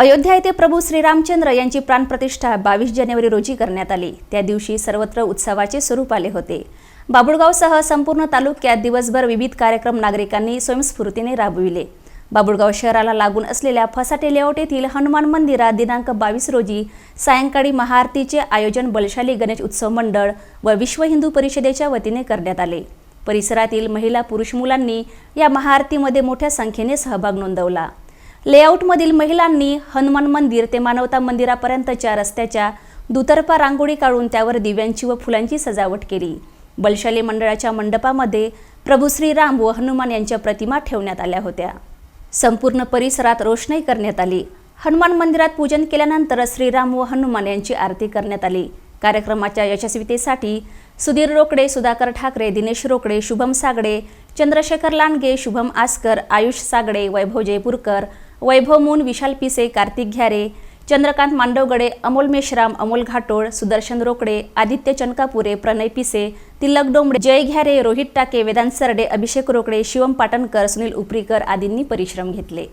अयोध्या येथे प्रभू श्रीरामचंद्र यांची प्राणप्रतिष्ठा बावीस जानेवारी रोजी करण्यात आली. त्या दिवशी सर्वत्र उत्सवाचे स्वरूप आले होते. बाबुळगावसह संपूर्ण तालुक्यात दिवसभर विविध कार्यक्रम नागरिकांनी स्वयंस्फूर्तीने राबविले. बाबुळगाव शहराला लागून असलेल्या फसाटे लेआउट येथील हनुमान मंदिरात दिनांक बावीस रोजी सायंकाळी महाआरतीचे आयोजन बलशाली गणेश उत्सव मंडळ व विश्व हिंदू परिषदेच्या वतीने करण्यात आले. परिसरातील महिला पुरुष मुलांनी या महाआरतीमध्ये मोठ्या संख्येने सहभाग नोंदवला. लेआउटमधील महिलांनी हनुमान मंदिर ते मानवता मंदिरापर्यंतच्या रस्त्याच्या दुतर्फा रांगोळी काढून त्यावर दिव्यांची व फुलांची सजावट केली. बलशाली मंडळाच्या मंडपामध्ये प्रभू श्रीराम व हनुमान यांच्या प्रतिमा ठेवण्यात आल्या होत्या. संपूर्ण परिसरात रोषणाई करण्यात आली. हनुमान मंदिरात पूजन केल्यानंतर श्रीराम व हनुमान यांची आरती करण्यात आली. कार्यक्रमाच्या यशस्वीतेसाठी सुधीर रोकडे सुधाकर ठाकरे दिनेश रोकडे शुभम सागडे चंद्रशेखर लांडगे शुभम आसकर आयुष सागडे वैभव जयपूरकर वैभव मून विशाल पिसे कार्तिक घ्यारे चंद्रकांत मांडवगडे अमोल मेश्राम अमोल घाटोळ सुदर्शन रोकडे आदित्य चनकापुरे प्रणय पिसे तिलक डोंबडे जय घ्यारे रोहित टाके वेदांत सरडे अभिषेक रोकडे शिवम पाटणकर सुनील उपरीकर आदींनी परिश्रम घेतले.